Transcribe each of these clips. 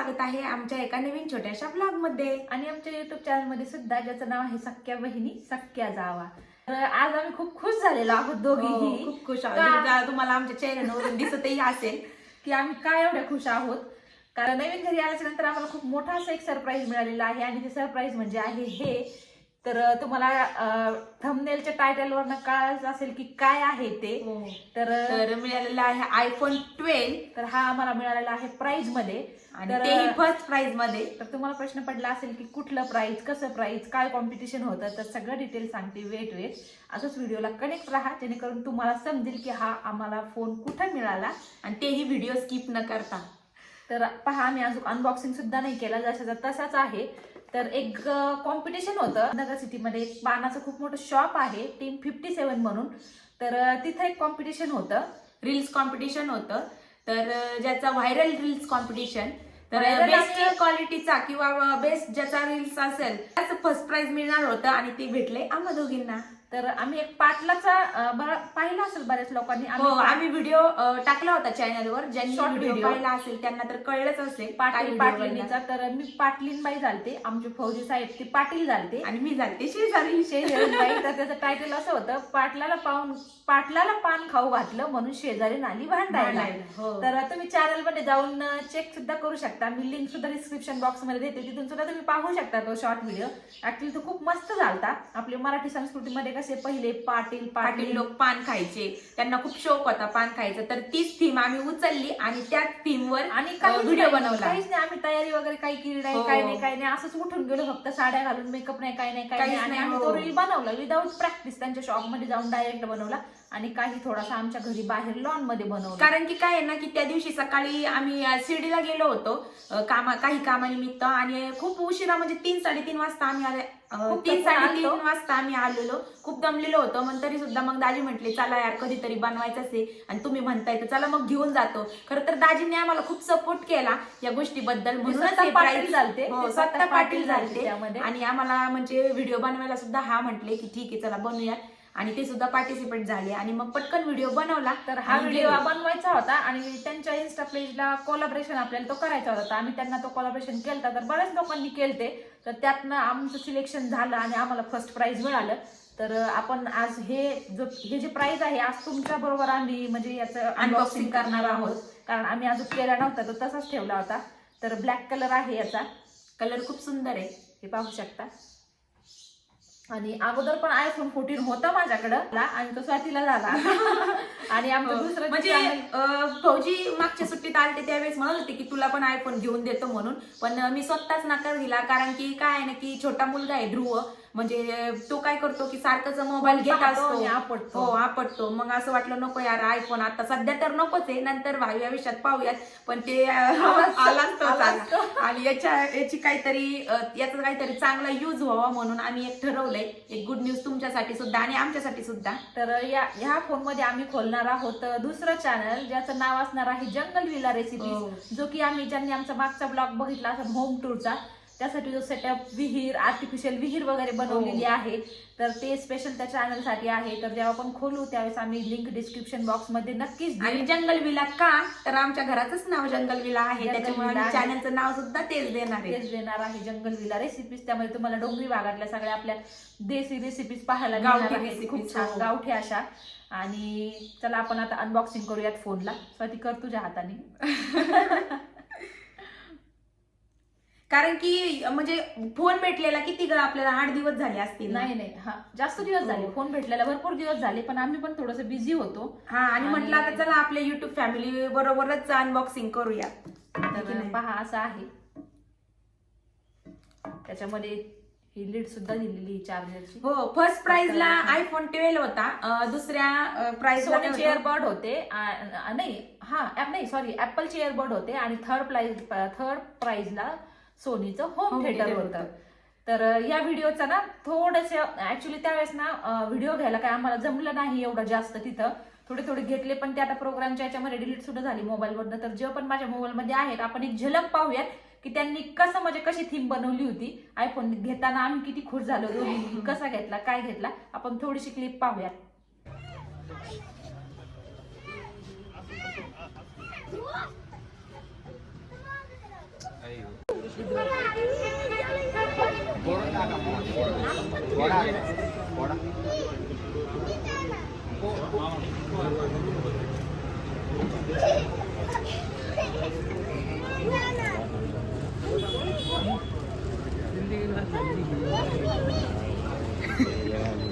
स्वागत आहे आमच्या एका नवीन छोट्याशा ब्लॉगमध्ये आणि आमच्या युट्यूब चॅनलमध्ये सुद्धा ज्याचं नाव आहे सख्या बहिणी सख्या जावा. तर आज आम्ही खूप खुश झालेलो आहोत हो, दोघीही खूप खुश आहोत. तुम्हाला आमच्या चेहऱ्यावरून दिसतही असेल की आम्ही काय एवढ्या खुश आहोत? कारण नवीन घरी आल्याच्यानंतर आम्हाला खूप मोठा असं एक सरप्राईज मिळालेला आहे. आणि ते सरप्राईज म्हणजे आहे हे तर तुम्हाला थंबनेलच्या टायटलवरनं कळायचं असेल की काय आहे ते तर अं, तर मिळालेला आहे आयफोन ट्वेल्व तर हा आम्हाला मिळालेला आहे प्राइजमध्ये. आणि फर्स्ट प्राइजमध्ये. तर तुम्हाला प्रश्न पडला असेल की कुठलं प्राइस कसं प्राइस काय कॉम्पिटिशन होतं तर सगळं डिटेल सांगते. वेट वेट असंच व्हिडिओला कनेक्ट राहा जेणेकरून तुम्हाला समजेल की हा आम्हाला फोन कुठं मिळाला. आणि तेही व्हिडिओ स्किप न करता. तर पहा आम्ही अजून अनबॉक्सिंग सुद्धा नाही केला. जशाचा तसाच आहे. तर एक कॉम्पिटिशन होतं. नगर सिटीमध्ये एक पानाचं खूप मोठं शॉप आहे टीम फिफ्टी सेवन म्हणून. तर तिथं एक कॉम्पिटिशन होतं. रील्स कॉम्पिटिशन होतं. तर ज्याचा व्हायरल रील्स कॉम्पिटिशन तर बेस्ट क्वालिटीचा किंवा बेस्ट ज्याचा रील्स असेल त्याचं फर्स्ट प्राइज मिळणार होतं आणि ते भेटले आम्हा दोघींना. तर आम्ही एक पाटलाचा पाहिला असेल बऱ्याच लोकांनी. हो आम्ही व्हिडिओ टाकला होता चॅनलवर ज्यांनी Short व्हिडिओ. पाहिला असेल त्यांना तर कळलंच असेल पाटील पाटलिनीचा. तर मी पाटलीनबाई झालते. आमचे फौजी साहेब ते पाटील झालते. आणि मी जाते शेजारी. शेजारीबाई तर त्याचं टायटल असं होतं पाटलाला पाहून पाटलाला पान खाऊ घातलं म्हणून शेजारी नाली भांडायला. हो. तर तुम्ही चॅनलमध्ये जाऊन चेक सुद्धा करू शकता. मी लिंक सुद्धा डिस्क्रिप्शन बॉक्समध्ये देते. तिथून सुद्धा तुम्ही पाहू शकता तो शॉर्ट व्हिडिओ ऍक्च्युली तो खूप मस्त झालता. आपल्या मराठी संस्कृतीमध्ये कसे पहिले पाटील पाटील. लोक पान खायचे. त्यांना खूप शौक होता पान खायचा. तर तीच थीम आम्ही उचलली आणि त्याच थीम वर आणि व्हिडिओ व्हिडिओ बनवला. काहीच नाही. आम्ही तयारी वगैरे काही केली नाही हो. काही नाही काही नाही. असंच उठून गेलो. फक्त साड्या घालून मेकअप नाही काही नाही काही काहीच नाही आणि आम्ही हो. तो रील बनवला. विदाऊट प्रॅक्टिस त्यांच्या शॉपमध्ये जाऊन डायरेक्ट बनवला. आणि काही थोडासा आमच्या घरी बाहेर लॉनमध्ये बनवला. कारण की काय आहे ना की त्या दिवशी सकाळी आम्ही शिर्डीला गेलो होतो. कामा काही कामानिमित्त. आणि खूप उशिरा म्हणजे तीन साडेतीन वाजता आम्ही आले खूप तीन साडेतीन. वाजता आम्ही आलेलो खूप दमलेलो होतो मग तरी सुद्धा मग दाजी म्हटले चला यार कधीतरी बनवायचं आहे आणि तुम्ही म्हणताय तर चला मग घेऊन जातो खरं तर दाजीने आम्हाला खूप सपोर्ट केला या गोष्टीबद्दल म्हणूनच हे पाटील prize- झालते. हो, स्वतः पाटील झालते त्यामध्ये. आणि आम्हाला म्हणजे व्हिडिओ बनवायला सुद्धा हा म्हटले की ठीक आहे चला बनवूयात आणि ते सुद्धा पार्टिसिपेट झाले. आणि मग पटकन व्हिडिओ बनवला. तर हा व्हिडिओ. बनवायचा होता आणि त्यांच्या इन्स्टा पेजला कोलाबरेशन आपल्याला तो करायचा होता. आम्ही त्यांना तो कोलाबरेशन केलता. तर बऱ्याच लोकांनी केलते. तर त्यातनं आमचं सिलेक्शन झालं आणि आम्हाला फर्स्ट प्राइज मिळालं. तर आपण आज हे जो हे जे प्राइज आहे आज तुमच्या बरोबर आम्ही म्हणजे याचं अनबॉक्सिंग करणार आहोत. कारण आम्ही अजून केला नव्हता तो तसाच ठेवला होता. तर ब्लॅक कलर आहे याचा. कलर खूप सुंदर आहे. हे पाहू शकता. आणि अगोदर पण आयफोन फोर्टीन होता माझ्याकडं. आणि तो स्वातीला झाला. आणि आमचं दुसरं जे म्हणजे फौजी मागच्या सुट्टीत आलते त्यावेळेस म्हणत होते की तुला पण आयफोन घेऊन देतो म्हणून. पण मी स्वतःच नकार दिला. कारण की काय आहे ना की छोटा मुलगा आहे ध्रुव. म्हणजे तो काय करतो की सारखंच मोबाईल घेत असतो. आपटतो. हो आपटतो. मग असं वाटलं नको यार आयफोन आता सध्या तर नकोच आहे. नंतर भावी आयुष्यात पाहूयात. पण ते अं, याच्या याची काहीतरी याचा काहीतरी चांगला युज व्हावा म्हणून आम्ही एक ठरवलंय एक गुड न्यूज तुमच्यासाठी सुद्धा आणि आमच्यासाठी सुद्धा तर या ह्या फोनमध्ये आम्ही खोलणार आहोत दुसरं चॅनल ज्याचं नाव असणार आहे जंगल विला हो. रेसिपी जो की आम्ही ज्यांनी आमचा मागचा ब्लॉग बघितला असेल होम टूरचा त्यासाठी जो सेटअप विहीर आर्टिफिशियल विहीर वगैरे बनवलेली हो. आहे तर ते स्पेशल त्या चॅनलसाठी आहे. तर जेव्हा आपण खोलू त्यावेळेस आम्ही लिंक डिस्क्रिप्शन बॉक्समध्ये नक्कीच. आणि जंगल विला का? तर आमच्या घराचंच नाव जंगल विला आहे. त्याच्यामुळे. चॅनलचं नाव सुद्धा तेच देणार आहे. तेच देणार आहे. जंगल विला रेसिपीज त्यामध्ये तुम्हाला डोंगरी भागातल्या सगळ्या आपल्या देसी रेसिपीज पाहायला गावठी मिळणार recipes, खूप छान. हो. गावठी अशा. आणि चला आपण आता अनबॉक्सिंग करूयात फोनला स्वाती कर तुझ्या हाताने. कारण की म्हणजे फोन भेटलेला किती ग आपल्याला? आठ दिवस झाले असतील ना? नाही नाही. हा जास्त दिवस झाले. हो. फोन भेटलेला भरपूर दिवस झाले पण आम्ही पण थोडस बिझी होतो. हा आणि म्हटलं आता चला आपल्या युट्यूब फॅमिली बरोबरच अनबॉक्सिंग करूया. की तर नाही? पहा असं आहे. त्याच्यामध्ये ही लीड सुद्धा दिलेली चार्जरची हो फर्स्ट प्राइजला आयफोन ट्वेल्व होता. अं, दुसऱ्या प्राइजला सोनीचे होते? आ- आ- नाही हा नाही सॉरी ऍपलचे इयरबड होते. आणि थर्ड प्राइज थर्ड प्राइजला सोनीचं होम थिएटर होतं. तर या व्हिडिओचा ना थोडस ऍक्च्युली त्यावेळेस ना व्हिडिओ घ्यायला काय आम्हाला जमलं नाही एवढं जास्त तिथं. थोडे थोडे घेतले पण ते आता प्रोग्रामच्या याच्यामध्ये डिलीट सुद्धा झाली मोबाईलवरनं तर जे पण माझ्या मोबाईलमध्ये आहेत आपण एक झलक पाहूयात की त्यांनी कसं म्हणजे कशी थीम बनवली होती. आयफोन घेताना आम्ही किती खुश झालो दोघी कसा घेतला काय घेतला आपण थोडीशी क्लिप पाहूयात.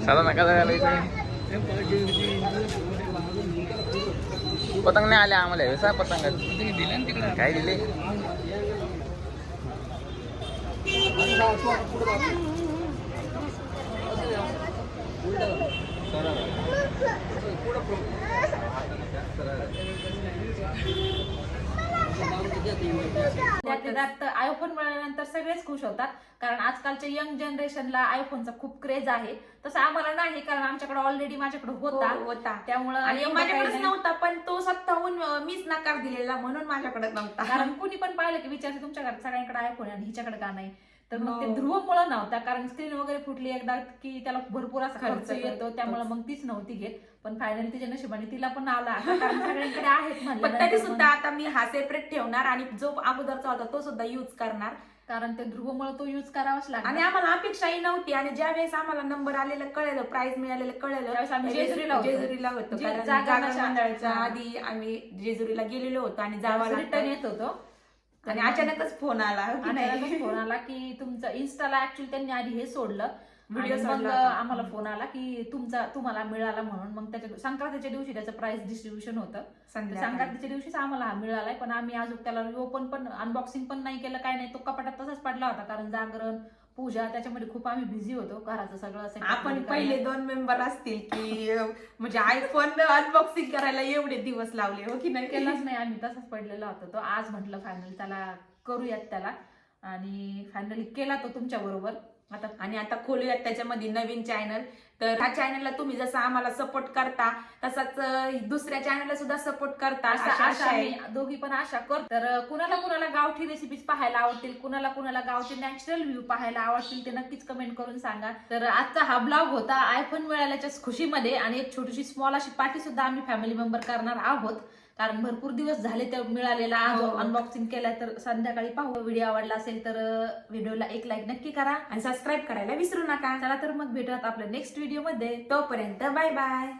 साधा नका जायला इथे पतंग नाही आले आम्हाला व्यवसाय पतंग काय दिले त्यात आयफोन मिळाल्यानंतर सगळेच खुश होतात. कारण आजकालच्या यंग जनरेशनला आयफोनचा खूप क्रेज आहे. तसं आम्हाला नाही कारण आमच्याकडे ऑलरेडी माझ्याकडे होता. हो, होता. त्यामुळं आणि माझ्याकडेच. नव्हता पण तो स्वतःहून अं, मीच नकार दिलेला म्हणून माझ्याकडे नव्हता. कारण कुणी पण पाहिलं की विचारते तुमच्याकडे सगळ्यांकडे आयफोन आणि हिच्याकडे का नाही? तर मग ते हो. ध्रुवमुळे नव्हता कारण स्क्रीन वगैरे फुटली एकदा की त्याला भरपूर असा खर्च येतो. त्यामुळे मग तीच नव्हती घेत पण फायनली तिच्या नशिबाने तिला पण आला सगळ्यांकडे आहेत तरी सुद्धा आता मी हा सेपरेट ठेवणार आणि जो अगोदरचा होता तो सुद्धा युज करणार कारण ते ध्रुवमुळे तो युज करावाच लागला आणि आम्हाला अपेक्षाही नव्हती आणि ज्या वेळेस आम्हाला नंबर आलेलं कळलं प्राइज मिळालेलं कळलं जेजुरीला होतो. जेजुरीला होतो. आधी आम्ही जेजुरीला गेलेलो होतो आणि जावा रिटर्न येत होतो आणि अचानकच फोन आला हो की आणि नाही? त्याला फोन आला की तुमचं इन्स्टाला ऍक्च्युली त्यांनी आधी हे सोडलं आणि मग सोडला होता. आम्हाला फोन आला की तुमचा तुम्हाला मिळाला म्हणून मग त्याच्या संक्रांतीच्या दिवशी त्याचं प्राइस डिस्ट्रीब्युशन होतं संध्याकाळी. संक्रांतीच्या दिवशीच आम्हाला हा मिळालाय पण आम्ही अजून त्याला ओपन पण अनबॉक्सिंग पण नाही केलं काय नाही तो कपाटात तसाच पडला होता कारण जागरण पूजा त्याच्यामध्ये खूप आम्ही बिझी होतो. घराचं सगळं setup आपण पहिले. दोन मेंबर असतील की म्हणजे आयफोन अनबॉक्सिंग करायला एवढे दिवस लावले हो की नाही? केलाच नाही आम्ही तसाच पडलेला होता तो. आज म्हटलं फायनल त्याला करूयात त्याला. आणि फायनली केला तो तुमच्या बरोबर. आता आणि आता खोलूयात त्याच्यामध्ये नवीन चॅनल तर ह्या चॅनलला तुम्ही जसं आम्हाला सपोर्ट करता तसाच दुसऱ्या चॅनलला सुद्धा सपोर्ट करता. आशा दोघी पण आशा करतो. तर कुणाला कुणाला गावठी रेसिपीज पाहायला आवडतील कुणाला कुणाला गावचे नॅचरल व्ह्यू पाहायला आवडतील ते नक्कीच कमेंट करून सांगा. तर आजचा हा ब्लॉग होता आयफोन मिळाल्याच्या खुशीमध्ये आणि एक छोटीशी स्मॉल अशी पार्टी सुद्धा आम्ही फॅमिली मेंबर करणार आहोत. कारण भरपूर दिवस झाले ते मिळालेला. आज हो. अनबॉक्सिंग केलाय तर संध्याकाळी पाहू. व्हिडिओ आवडला असेल तर व्हिडिओला एक लाईक नक्की करा आणि सबस्क्राईब करायला विसरू नका. चला तर मग भेटूयात आपल्या नेक्स्ट व्हिडिओमध्ये. तोपर्यंत बाय बाय